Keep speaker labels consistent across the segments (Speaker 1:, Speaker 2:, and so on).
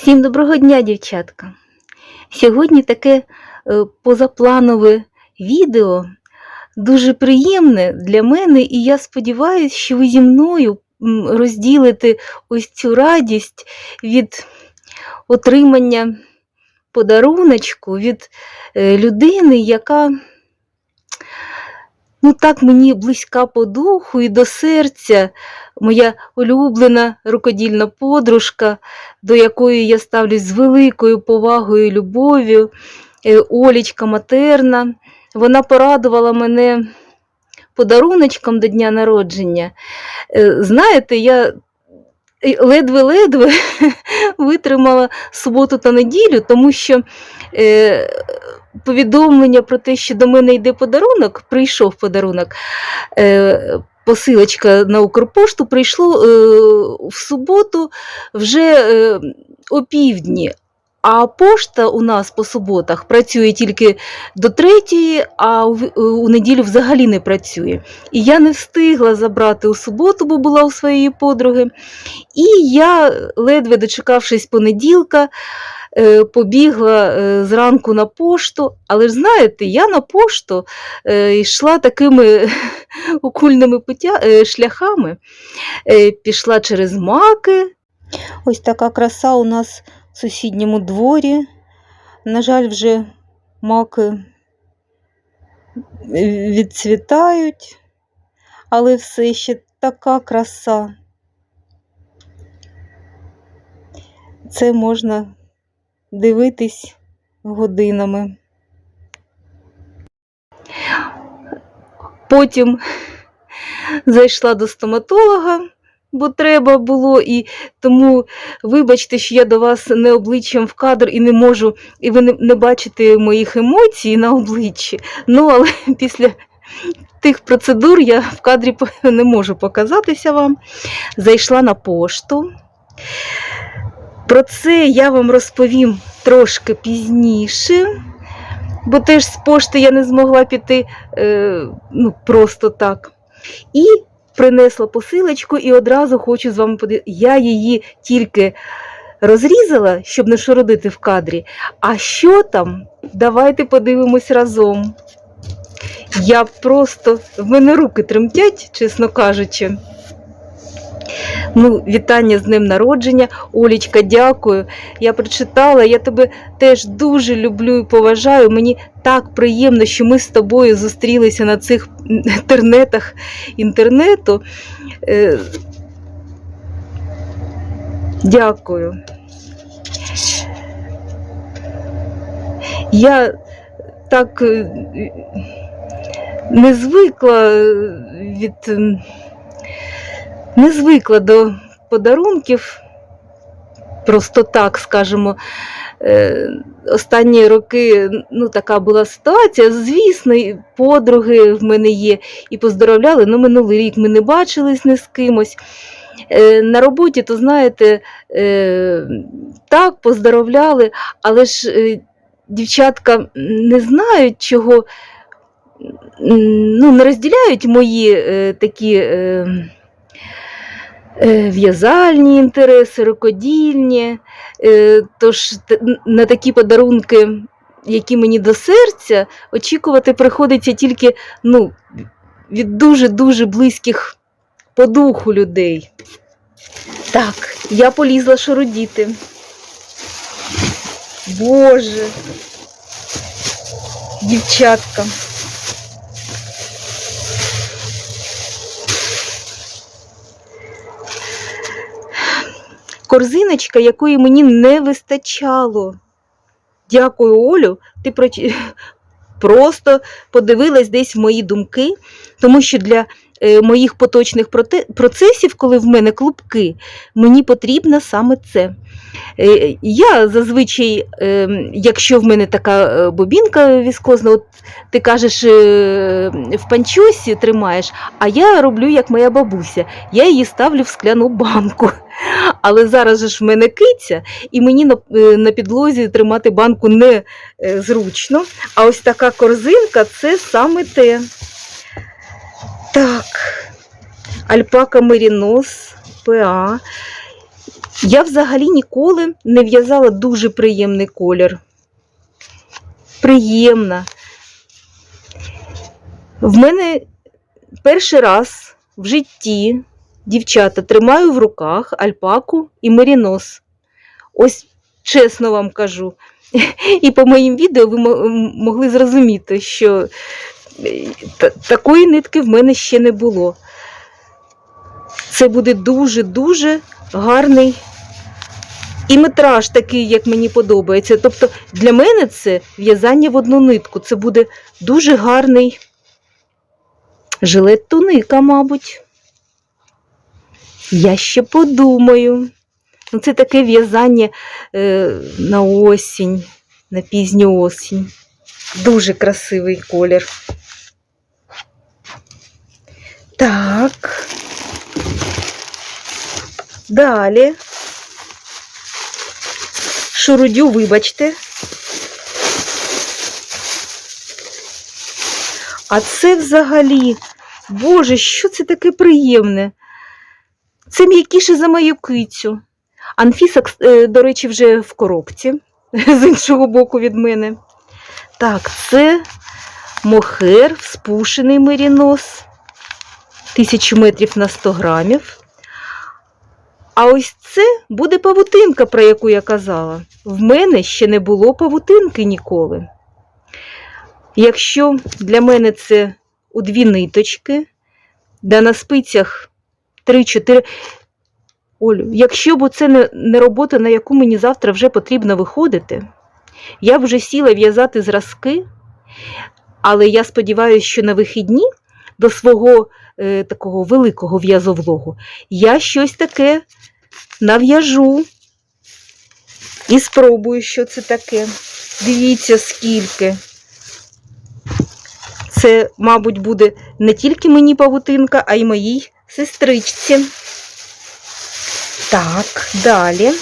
Speaker 1: Всім доброго дня, дівчатка! Сьогодні таке е, позапланове відео, дуже приємне для мене, і я сподіваюся, що ви зі мною розділите ось цю радість від отримання подаруночку від е, людини, яка ну, так мені близька по духу і до серця, моя улюблена рукодільна подружка, до якої я ставлюсь з великою повагою і любов'ю, е, Олічка матерна. Вона порадувала мене подаруночком до дня народження. Е, Знаєте, я ледве-ледве витримала суботу та неділю, тому що е, повідомлення про те, що до мене йде подарунок, прийшов подарунок. Е, посилочка на Укрпошту прийшло е, в суботу вже е, опівдні. А пошта у нас по суботах працює тільки до третьої, а у, у неділю взагалі не працює. І я не встигла забрати у суботу, бо була у своєї подруги. І я, ледве дочекавшись понеділка, е, побігла е, зранку на пошту. Але ж знаєте, я на пошту е, йшла такими окульними путя, е, шляхами, е, пішла через маки. Ось така краса у нас в сусідньому дворі. На жаль, вже маки відцвітають, але все ще така краса. Це можна дивитись годинами. Потім зайшла до стоматолога, бо треба було, і тому вибачте, що я до вас не обличчям в кадр і не можу, і ви не, бачите моїх емоцій на обличчі. Ну, але після тих процедур я в кадрі не можу показатися вам. Зайшла на пошту. Про це я вам розповім трошки пізніше, бо теж з пошти я не змогла піти е, ну, просто так. І принесла посилочку і одразу хочу з вами подивитися. Я її тільки розрізала, щоб не шородити в кадрі. А що там? Давайте подивимось разом. Я просто, в мене руки тремтять, чесно кажучи. Ну, вітання з днем народження. Олічка, дякую. Я прочитала, я тебе теж дуже люблю і поважаю. Мені так приємно, що ми з тобою зустрілися на цих інтернетах інтернету. Е, Дякую. Я так е, не звикла від. Не звикла до подарунків, просто так скажемо. Е, Останні роки ну, така була ситуація. Звісно, і подруги в мене є і поздоровляли, але минулий рік ми не бачились ні з кимось. Е, На роботі, то знаєте, е, так, поздоровляли, але ж дівчатка не знають, чого ну, не розділяють мої такі. Е, в'язальні інтереси, рукодільні. Е, Тож на такі подарунки, які мені до серця, очікувати приходиться тільки ну, від дуже-дуже близьких по духу людей. Так, я полізла шародіти. Боже, дівчатка. Корзиночка, якої мені не вистачало. Дякую, Олю. Ти просто подивилась десь в мої думки, тому що для моїх поточних процесів, коли в мене клубки, мені потрібно саме це. Е, Я зазвичай, е, якщо в мене така е, бобінка віскозна, от ти кажеш, е, в панчосі тримаєш, а я роблю як моя бабуся. Я її ставлю в скляну банку. Але зараз ж в мене киця, і мені на, е, підлозі тримати банку не е, зручно. А ось така корзинка це саме те. Так, альпака мерінос, ПА. Я взагалі ніколи не в'язала дуже приємний колір. Приємна. В мене перший раз в житті дівчата тримаю в руках альпаку і мерінос. Ось чесно вам кажу. І по моїм відео ви могли зрозуміти, що такої нитки в мене ще не було. Це буде дуже-дуже гарний і метраж такий, як мені подобається. Тобто для мене це в'язання в одну нитку. Це буде дуже гарний жилет туника, мабуть. Я ще подумаю. Ну, це таке в'язання е, на осінь, на пізню осінь. Дуже красивий колір. Так. Далі. Шурудю, вибачте. А це взагалі, Боже, що це таке приємне? Це м'якіше за мою кицю. Анфіса, е, до речі, вже в коробці з іншого боку від мене. Так, це мохер, спушений мерінос, 1000 метрів на 100 грамів. А ось це буде павутинка, про яку я казала. В мене ще не було павутинки ніколи. Якщо для мене це у дві ниточки, де на спицях 3-4. Олю, якщо б це не, не робота, на яку мені завтра вже потрібно виходити, я б вже сіла в'язати зразки, але я сподіваюся, що на вихідні до свого е, такого великого в'язовлогу я щось таке нав'яжу і спробую, що це таке. Дивіться, скільки. Це, мабуть, буде не тільки мені павутинка, а й моїй сестричці. Так, далі.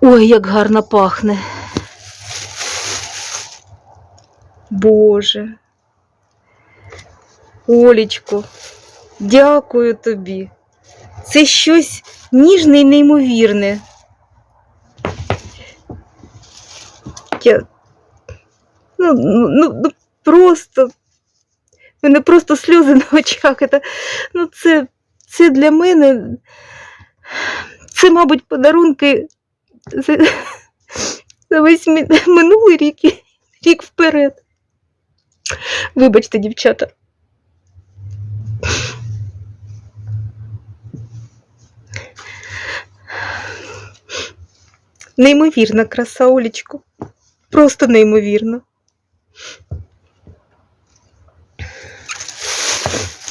Speaker 1: Ой, як гарно пахне. Боже. Олічко, дякую тобі. Це щось ніжне і неймовірне. Я... Ну, ну, ну, ну просто. В мене просто сльози на очах. Це, ну, це, це для мене. Це, мабуть, подарунки за, за весь минулий рік рік вперед. Вибачте, дівчата. Неймовірна краса, Олічко. Просто неймовірно.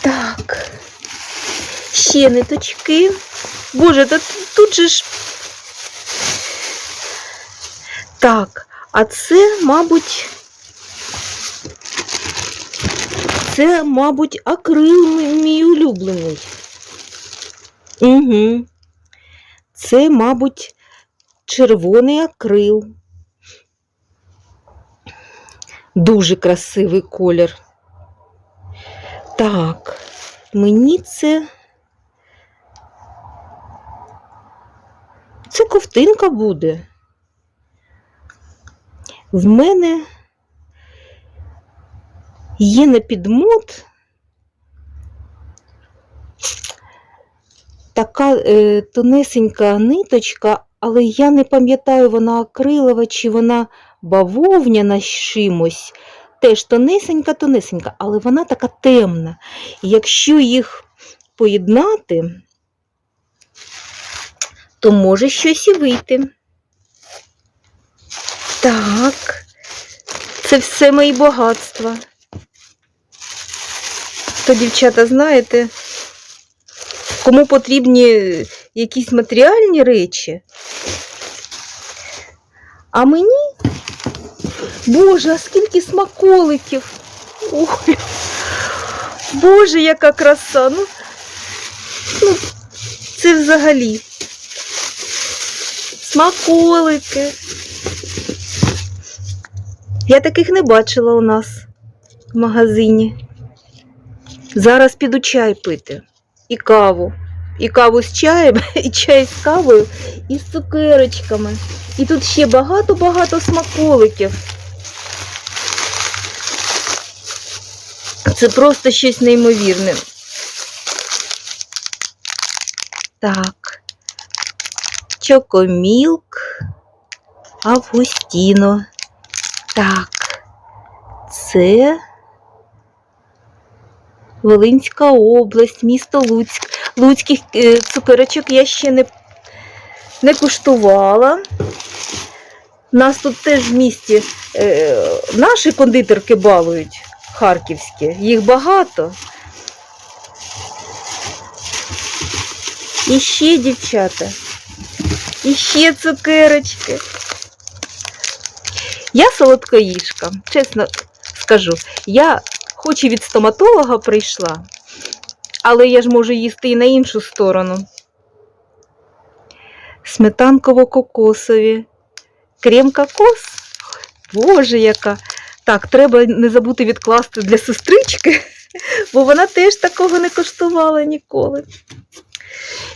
Speaker 1: Так. Ще ниточки. Боже, та тут же ж. Так, а це, мабуть. Це, мабуть, акрил мій- улюблений. Угу. Це, мабуть, червоний акрил. Дуже красивий колір. Так, мені це. Це ковтинка буде. В мене є на підмот така е, тонесенька ниточка, але я не пам'ятаю, вона акрилова чи вона бавовняна з чимось. Теж тонесенька, тонесенька, але вона така темна. І якщо їх поєднати, то може щось і вийти. Так, це все мої багатства. То, дівчата, знаєте, кому потрібні якісь матеріальні речі, а мені, Боже, а скільки смаколиків. Ой, Боже, яка краса. Ну, ну це взагалі. Смаколики. Я таких не бачила у нас в магазині. Зараз піду чай пити. І каву. І каву з чаєм, і чай з кавою, і з цукерочками. І тут ще багато-багато смаколиків. Це просто щось неймовірне. Так. Чокомілк. Августіно. Так. Це Волинська область, місто Луцьк. Луцьких е, цукерочок я ще не, не куштувала. У нас тут теж в місті е, наші кондитерки балують харківські, їх багато. І ще, дівчата, і ще цукерочки. Я солодкоїжка, чесно скажу, я хоч і від стоматолога прийшла, але я ж можу їсти і на іншу сторону. Сметанково-кокосові. Крем кокос. Боже, яка. Так, треба не забути відкласти для сестрички, бо вона теж такого не коштувала ніколи.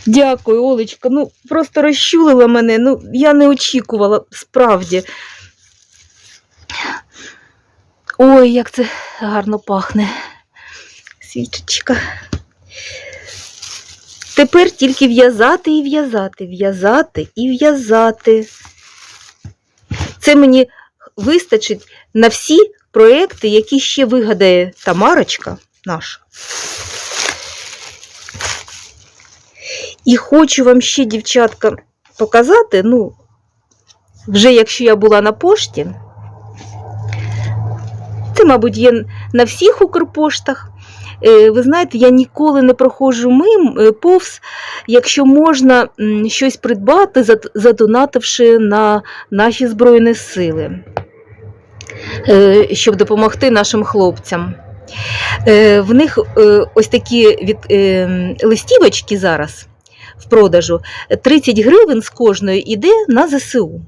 Speaker 1: Дякую, Олечка. Ну, просто розчулила мене. Ну, я не очікувала, справді. Ой, як це гарно пахне. Свічечка. Тепер тільки в'язати і в'язати, в'язати і в'язати. Це мені вистачить на всі проекти, які ще вигадає Тамарочка наша. І хочу вам ще, дівчатка, показати, ну, вже якщо я була на пошті, це, мабуть, є на всіх Укрпоштах. Е, Ви знаєте, я ніколи не проходжу мим е, повз, якщо можна щось придбати, задонативши на наші Збройні Сили, е, щоб допомогти нашим хлопцям. В них ось такі від, листівочки зараз в продажу. 30 гривень з кожної йде на ЗСУ.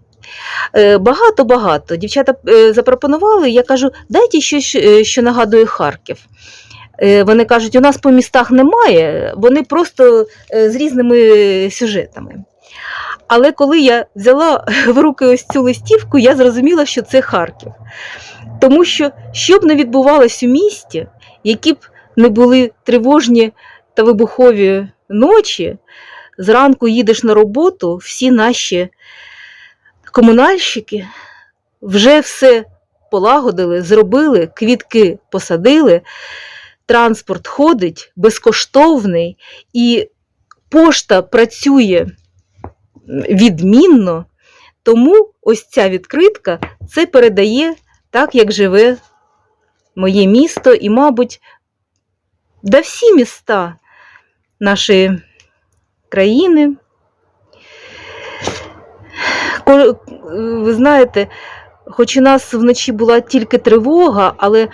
Speaker 1: Е, Багато-багато. Дівчата е, запропонували, я кажу, дайте щось, е, що нагадує Харків. Вони кажуть, у нас по містах немає, вони просто з різними сюжетами. Але коли я взяла в руки ось цю листівку, я зрозуміла, що це Харків. Тому що, що б не відбувалось у місті, які б не були тривожні та вибухові ночі, зранку їдеш на роботу, всі наші комунальщики вже все полагодили, зробили, квітки посадили, транспорт ходить безкоштовний, і пошта працює відмінно. Тому ось ця відкритка це передає так, як живе моє місто, і, мабуть, да всі міста нашої країни. Ко- Ви знаєте, хоч у нас вночі була тільки тривога, але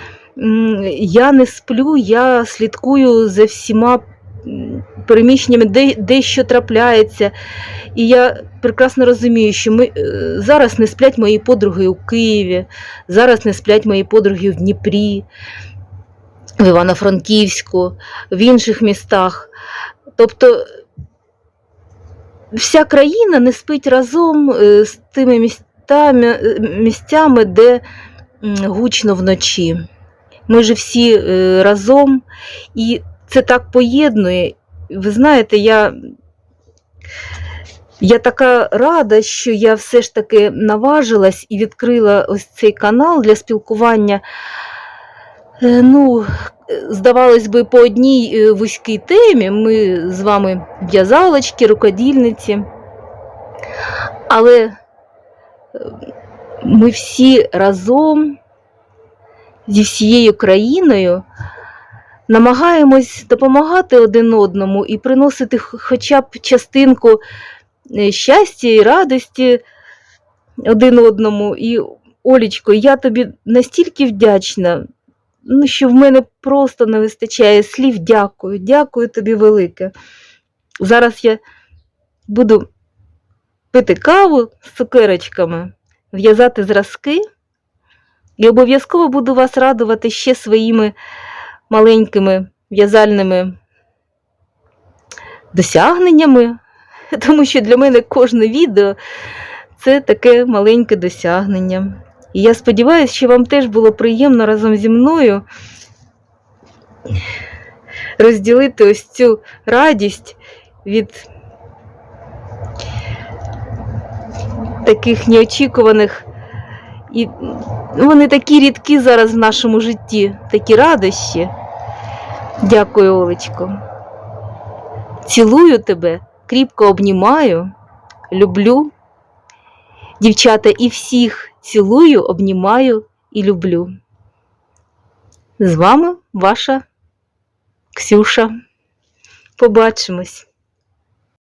Speaker 1: я не сплю, я слідкую за всіма переміщеннями, де, де що трапляється. І я прекрасно розумію, що ми, е, зараз не сплять мої подруги у Києві, зараз не сплять мої подруги в Дніпрі, в Івано-Франківську, в інших містах. Тобто вся країна не спить разом е, з тими містами, е, місцями, де гучно вночі. Ми ж всі е, разом, і це так поєднує. Ви знаєте, я, я така рада, що я все ж таки наважилась і відкрила ось цей канал для спілкування. Е, Ну, здавалось би, по одній е, вузькій темі ми з вами в'язалочки, рукодільниці. Але е, ми всі разом зі всією країною намагаємось допомагати один одному і приносити хоча б частинку щастя і радості один одному. І, Олічко, я тобі настільки вдячна, ну, що в мене просто не вистачає слів. Дякую, дякую тобі велике. Зараз я буду пити каву з цукерочками, в'язати зразки і обов'язково буду вас радувати ще своїми маленькими в'язальними досягненнями, тому що для мене кожне відео це таке маленьке досягнення. І я сподіваюся, що вам теж було приємно разом зі мною розділити ось цю радість від таких неочікуваних. І вони такі рідкі зараз в нашому житті, такі радощі. Дякую, Олечко. Цілую тебе, кріпко обнімаю, люблю. Дівчата, і всіх цілую, обнімаю і люблю. З вами ваша Ксюша. Побачимось.